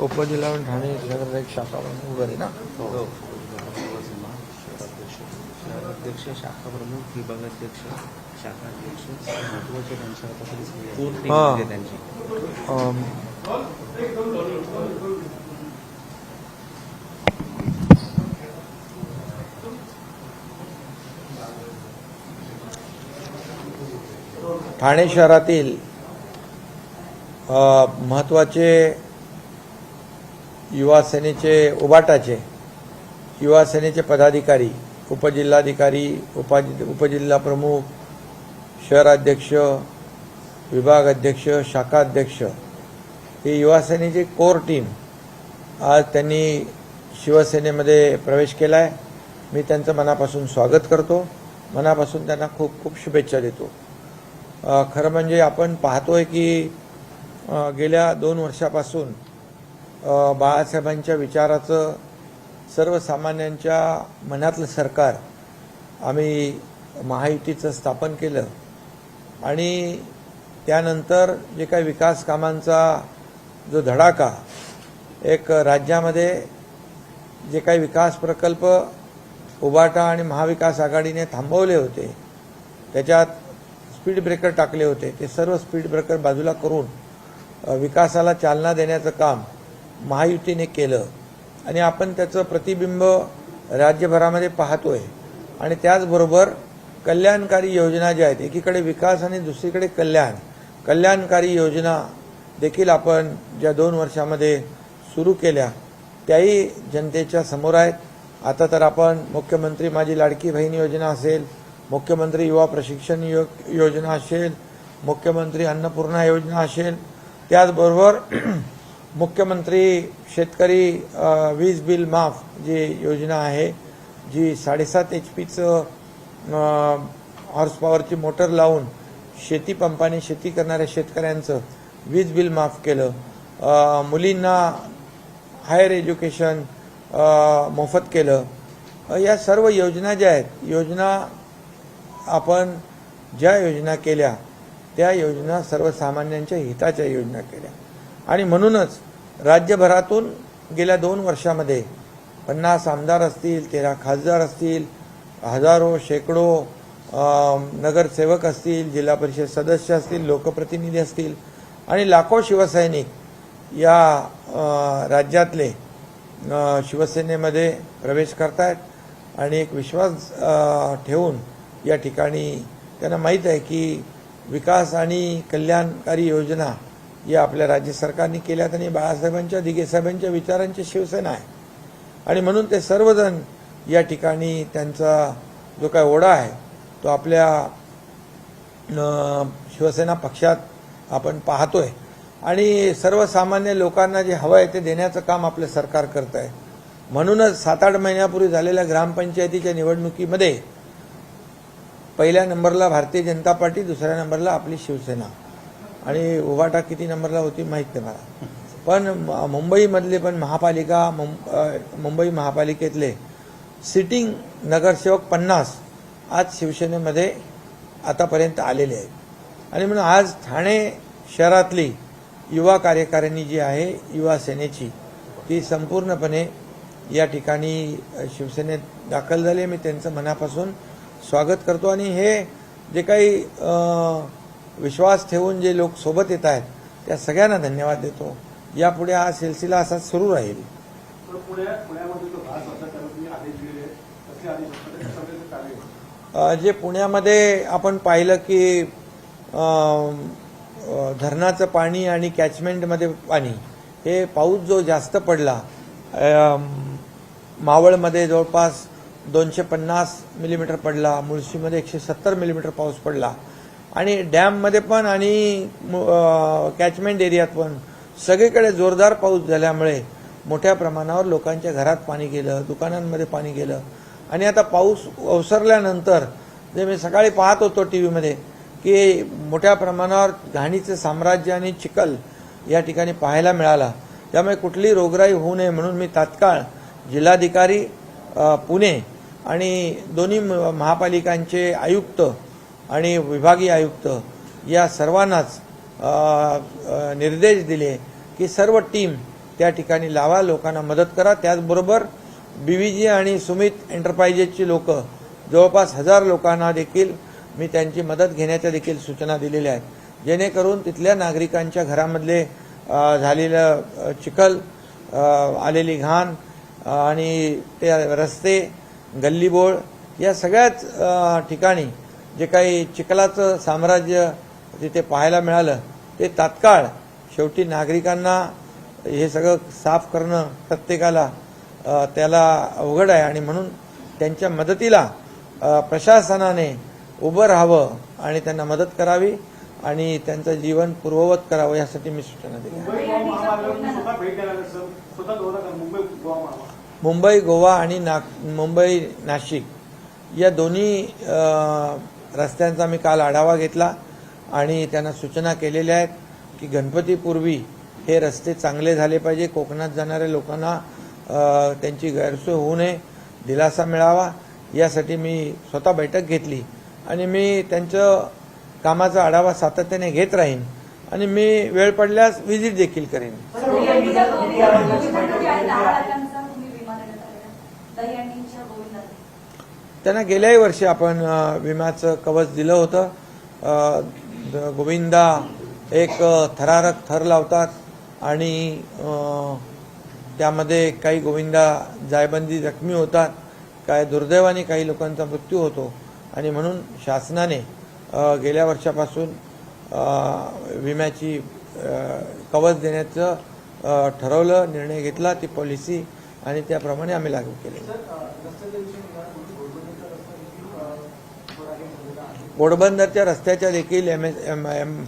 उपजिल्हा ठाणे शहरात एक शाखा ना? हो. शहराध्यक्ष शाखा प्रमुख विभागाध्यक्ष शाखाध्यक्ष महत्त्वाचे त्यांच्या आता तरी सगळे कोर टीम हा. आहे त्यांची. ठाणे शहरातील महत्त्वाचे युवा सेनेचे उबाटाचे युवा सेनेचे पदाधिकारी उपजिल्हाधिकारी उपा उपजिल्हा प्रमुख शहराध्यक्ष विभाग अध्यक्ष शाखा अध्यक्ष. ही युवासेनेची कोर टीम आज त्यांनी शिवसेनेमध्ये प्रवेश केला आहे मी त्यांचं मनापासून स्वागत करतो. मनापासून त्यांना खूप खूप शुभेच्छा देतो. खरं म्हणजे आपण पाहतोय की गेल्या दोन वर्षापासून बाळासाहेबांच्या विचाराचं सर्वसामान्यांच्या मनातलं सरकार आम्ही महायुतीचं स्थापन केलं. आणि त्यानंतर जे काही विकास कामांचा जो धडाका एक राज्यामध्ये जे काही विकास प्रकल्प उबाटा आणि महाविकास आघाडीने थांबवले होते त्याच्यात स्पीड ब्रेकर टाकले होते. ते सर्व स्पीड ब्रेकर बाजूला करून विकासाला चालना देण्याचं काम महायुतीने केलं आणि आपण त्याचं प्रतिबिंब राज्यभरामध्ये पाहतोय. आणि त्याचबरोबर कल्याणकारी योजना ज्या आहेत एकीकडे विकास आणि दुसरीकडे कल्याण. कल्याणकारी योजना देखील आपण ज्या दोन वर्षामध्ये सुरू केल्या त्याही जनतेच्या समोर आहेत. आता तर आपण मुख्यमंत्री माझी लाडकी बहीण योजना असेल मुख्यमंत्री युवा प्रशिक्षण यो योजना असेल मुख्यमंत्री अन्नपूर्णा योजना असेल. त्याचबरोबर मुख्यमंत्री शेतकरी वीज बिल माफ जी योजना आहे जी साडेसात एच पीचं हॉर्स पॉवरची मोटर लावून शेती पंपाने शेती करणाऱ्या शेतकऱ्यांचं वीज बिल माफ केलं. मुलींना हायर एज्युकेशन मोफत केलं. या सर्व योजना ज्या आहेत योजना आपण ज्या योजना केल्या त्या योजना सर्वसामान्यांच्या हिताच्या योजना केल्या. आणि म्हणूनच राज्यभरातून गेल्या दोन वर्षामध्ये पन्नास आमदार असतील तेरा खासदार असतील हजारो शेकडो नगरसेवक असतील जिल्हा परिषद सदस्य असतील लोकप्रतिनिधी असतील आणि लाखो शिवसैनिक या राज्यातले शिवसेनेमध्ये प्रवेश करतायत. आणि एक विश्वास ठेवून या ठिकाणी त्यांना माहीत आहे की विकास आणि कल्याणकारी योजना या आपल्या राज्य सरकारने केल्यात आणि बाळासाहेबांच्या दिगेसाहेबांच्या विचारांची शिवसेना आहे. आणि म्हणून ते सर्वजण या ठिकाणी त्यांचा जो काय ओढा आहे तो आपल्या शिवसेना पक्षात आपण पाहतोय. आणि सर्वसामान्य लोकांना जे हवं आहे ते देण्याचं काम आपलं सरकार करत आहे म्हणूनच सात आठ महिन्यापूर्वी झालेल्या ग्रामपंचायतीच्या निवडणुकीमध्ये पहिल्या नंबरला भारतीय जनता पार्टी दुसऱ्या नंबरला आपली शिवसेना. आणि उभाटा किती नंबरला होती माहीत नाही मला. पण म- मुंबईमधले पण महापालिका मुंबई महापालिकेतले सिटिंग नगरसेवक पन्नास आज शिवसेनेमध्ये आतापर्यंत आलेले आहेत. आणि म्हणून आज ठाणे शहरातली युवा कार्यकारिणी जी आहे युवा सेनेची ती संपूर्णपणे या ठिकाणी शिवसेनेत दाखल झाली मी त्यांचं मनापासून स्वागत करतो. आणि हे जे काही विश्वास ठेवून जे लोक सोबत येत आहेत त्या सगळ्यांना धन्यवाद देतो. यापुढे हा सिलसिला असा सुरू राहील. जो पुण्यामध्ये आपण पाहिलं की धरणाचं पाणी आणि कॅचमेंटमध्ये पाणी हे पाऊस जो जास्त पडला मावळमध्ये जवळपास दोनशे पन्नास मिलीमीटर पडला मुळशीमध्ये एकशे सत्तर मिलीमीटर पाऊस पडला. आणि डॅममध्ये पण आणि कॅचमेंट एरियात पण. सगळीकडे जोरदार पाऊस झाल्यामुळे मोठ्या प्रमाणावर लोकांच्या घरात पाणी गेलं दुकानांमध्ये पाणी गेलं. आणि आता पाऊस ओसरल्यानंतर जे मी सकाळी पाहत होतो टी व्हीमध्ये की मोठ्या प्रमाणावर घाणीचं साम्राज्य आणि चिखल या ठिकाणी पाहायला मिळाला. त्यामुळे कुठली रोगराई होऊ नये म्हणून मी तात्काळ जिल्हाधिकारी पुणे आणि दोन्ही म- महापालिकांचे आयुक्त आणि विभागीय आयुक्त या सर्वांनाच निर्देश दिले की सर्व टीम त्या ठिकाणी लावा लोकांना मदत करा. त्याचबरोबर बीव्हीजी आणि सुमित एंटरप्राइजेसची लोक जवळपास हजार लोकांना देखील मी त्यांची मदत घेण्याच्या देखील सूचना दिलेल्या आहेत. जेणेकरून तिथल्या नागरिकांच्या घरामधले झालेलं चिखल आलेली घाण आणि ते रस्ते गल्लीबोळ या सगळ्याच ठिकाणी जे काही चिखलाचं साम्राज्य तिथे पाहायला मिळालं ते तात्काळ शेवटी नागरिकांना हे सगळं साफ करणं प्रत्येकाला त्याला अवघड आहे आणि म्हणून त्यांच्या मदतीला प्रशासनाने उभं राहावं आणि त्यांना मदत करावी आणि त्यांचं जीवन पूर्ववत करावं यासाठी मी सूचना दिल्या मुंबई गोवा आणि नाग मुंबई नाशिक या दोन्ही रस्त्यांचा मी काल आढावा घेतला आणि त्यांना सूचना केलेल्या आहेत की गणपतीपूर्वी हे रस्ते चांगले झाले पाहिजे कोकणात जाणाऱ्या लोकांना त्यांची गैरसोय होऊ नये दिलासा मिळावा यासाठी मी स्वतः बैठक घेतली आणि मी त्यांचं कामाचा आढावा सातत्याने घेत राहीन आणि मी वेळ पडल्यास व्हिजिट देखील करेन. त्यांना गेल्याही वर्षी आपण विम्याचं कवच दिलं होतं. गोविंदा एक थरारक थर लावतात आणि त्यामध्ये काही गोविंदा जायबंदी जखमी होतात काय दुर्दैवाने काही लोकांचा मृत्यू होतो. आणि म्हणून शासनाने गेल्या वर्षापासून विम्याची कवच देण्याचं ठरवलं निर्णय घेतला ती पॉलिसी आणि त्याप्रमाणे आम्ही लागू केले सर अ, रस्त्याच्या विषयी मला थोडी घोडबंदीचा रस्ता देखील अ, थोडा काही झालेला आहे घोडबंदरच्या रस्त्याच्या देखील M S M M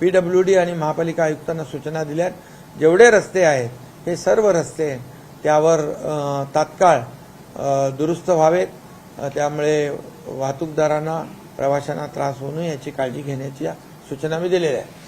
P W D आणि महापालिका आयुक्तांना सूचना दिल्या जेवढे रस्ते आहेत हे सर्व रस्ते त्यावर तात्काळ दुरुस्त व्हावेत. त्यामुळे वाहतूकदारांना प्रवाशांना त्रास होऊ नये याची काळजी घेण्याच्या सूचना मी दिलेल्या आहे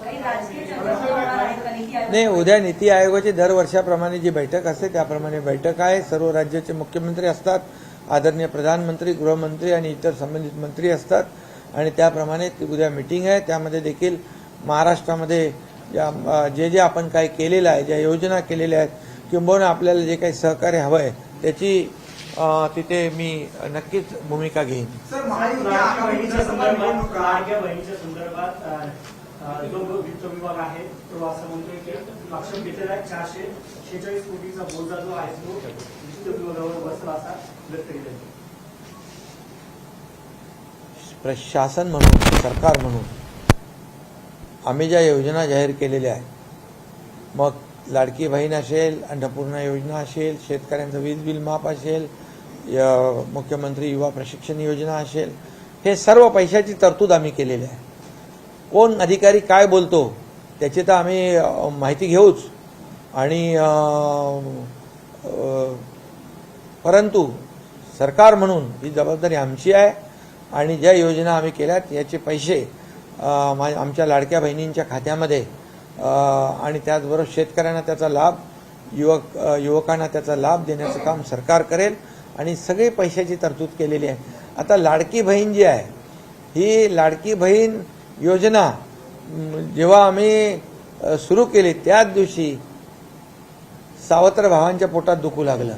काही राजकीय चर्चा होणार आहेत का नीती आयोग नाही उद्या नीती आयोगाची दर वर्षाप्रमाणे जी बैठक असते त्याप्रमाणे बैठक आहे. सर्व राज्याचे मुख्यमंत्री असतात आदरणीय प्रधानमंत्री गृहमंत्री आणि इतर संबंधित मंत्री असतात. आणि त्याप्रमाणे ती उद्या मिटिंग आहे. त्यामध्ये देखील महाराष्ट्रामध्ये जे जे आपण काही केलेलं आहे ज्या योजना केलेल्या आहेत किंबहुना आपल्याला जे काही सहकार्य हवं आहे त्याची तिथे मी नक्कीच भूमिका घेईन. जो वित्त विभाग आहे तो असं म्हणतोय की लक्षात घेतलेला आहे. चारशे शेहेचाळीस कोटीचा बोजा जो आहे तो वित्त विभागावर बसला असा व्यक्त केला प्रशासन म्हणून सरकार म्हणून आम्ही ज्या योजना जाहीर केलेल्या आहेत मग लाडकी बहीण असेल अन्नपूर्णा योजना असेल शेतकऱ्यांचं वीज बिल माफ असेल मुख्यमंत्री युवा प्रशिक्षण योजना असेल हे सर्व पैशाची तरतूद आम्ही केलेली आहे. कोण अधिकारी काय बोलतो त्याची तर आम्ही माहिती घेऊच. आणि परंतु सरकार म्हणून ही जबाबदारी आमची आहे आणि ज्या योजना आम्ही केल्यात याचे पैसे मा- आमच्या लाडक्या बहिणींच्या खात्यामध्ये आणि त्याचबरोबर शेतकऱ्यांना त्याचा लाभ युवक युवकांना त्याचा लाभ देण्याचं काम सरकार करेल आणि सगळी पैशाची तरतूद केलेली आहे. आता लाडकी बहीण जी आहे ही लाडकी बहीण योजना जेव्हा आम्ही सुरू केली त्याच दिवशी सावत्र भावांच्या पोटात दुखू लागलं.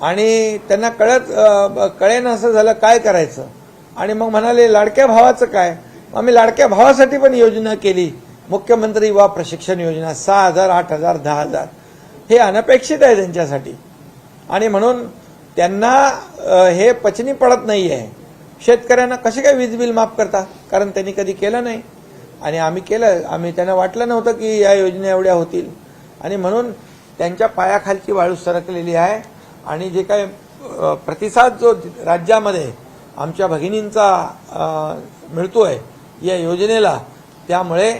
आणि त्यांना कळत कळेन असं झालं काय करायचं? आणि मग म्हणाले लाडक्या भावाचं काय? मग आम्ही लाडक्या भावासाठी पण योजना केली. मुख्यमंत्री युवा प्रशिक्षण योजना सहा हजार आठ हजार दहा हजार. हे अनपेक्षित आहे त्यांच्यासाठी. आणि म्हणून त्यांना हे पचनी पडत नाही आहे शेतकऱ्यांना कसे काय वीज बिल माफ करता? कारण त्यांनी कधी केलं नाही. आणि आम्ही केलं आम्ही त्यांना वाटलं नव्हतं की या योजना एवढ्या होतील. आणि म्हणून त्यांच्या पायाखालची वाळू सरकलेली आहे. आणि जे काय प्रतिसाद जो राज्यामध्ये आमच्या भगिनींचा मिळतो मिळतोय या योजनेला त्यामुळे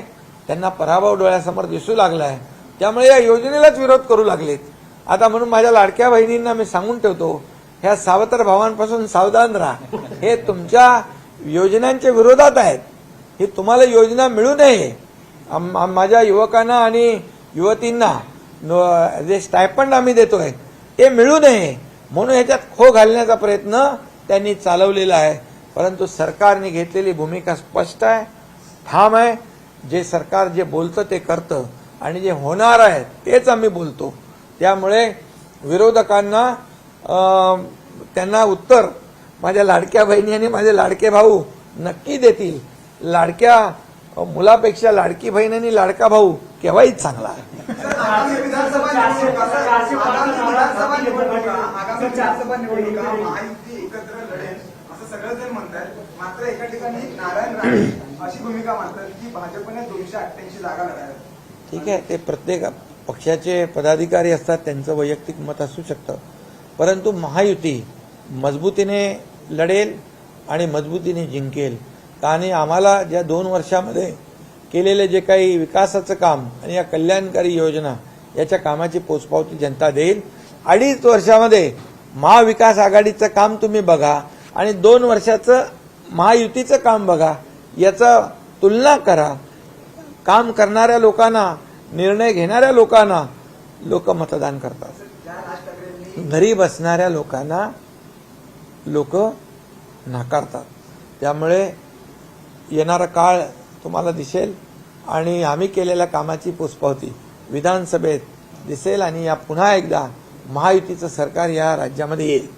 त्यांना पराभव डोळ्यासमोर दिसू लागला आहे त्यामुळे या योजनेलाच विरोध करू लागलेत. आता म्हणून माझ्या लाडक्या बहिणींना मी सांगून ठेवतो ह्या सावत्र भावांपासून सावधान राहा. हे तुमच्या योजनांच्या विरोधात आहेत. ही तुम्हाला योजना मिळू नये. माझ्या युवकांना आणि युवतींना जे स्टायपंड आम्ही देतोय ते मिळू नये. म्हणून ह्याच्यात खो घालण्याचा प्रयत्न त्यांनी चालवलेला आहे. परंतु सरकारने घेतलेली भूमिका स्पष्ट आहे ठाम आहे. जे सरकार जे बोलतं ते करतं. आणि जे होणार आहे तेच आम्ही बोलतो. त्यामुळे विरोधकांना त्यांना उत्तर माझ्या लाडक्या बहिणी आणि माझे लाडके भाऊ नक्की देतील. लाडक्या मुलापेक्षा लाडकी बहीण आणि लाडका भाऊ केव्हाही चांगला मात्र एका ठिकाणी नारायण राणे अशी भूमिका की भाजपने दोनशे अठ्ठ्याऐंशी जागा लढाव्यात. ठीक आहे ते प्रत्येक पक्षाचे पदाधिकारी असतात त्यांचं वैयक्तिक मत असू शकतं. परंतु महायुती मजबूतीने लढेल आणि मजबूतीने जिंकेल. आणि आम्हाला ज्या दोन वर्षामध्ये केलेले जे काही विकासाचं काम आणि या कल्याणकारी योजना याच्या कामाची पोचपावती जनता देईल. अडीच वर्षामध्ये महाविकास आघाडीचं काम तुम्ही बघा आणि दोन वर्षाचं महायुतीचं काम बघा. याचा तुलना करा. काम करणाऱ्या लोकांना निर्णय घेणाऱ्या लोकांना लोक मतदान करतात. घरी बसणाऱ्या लोकांना लोक नाकारतात. त्यामुळे येणारा काळ तुम्हाला दिसेल आणि आम्ही केलेल्या कामाची पुष्पावती विधानसभेत दिसेल आणि या पुन्हा एकदा महायुतीचं सरकार या राज्यामध्ये येईल.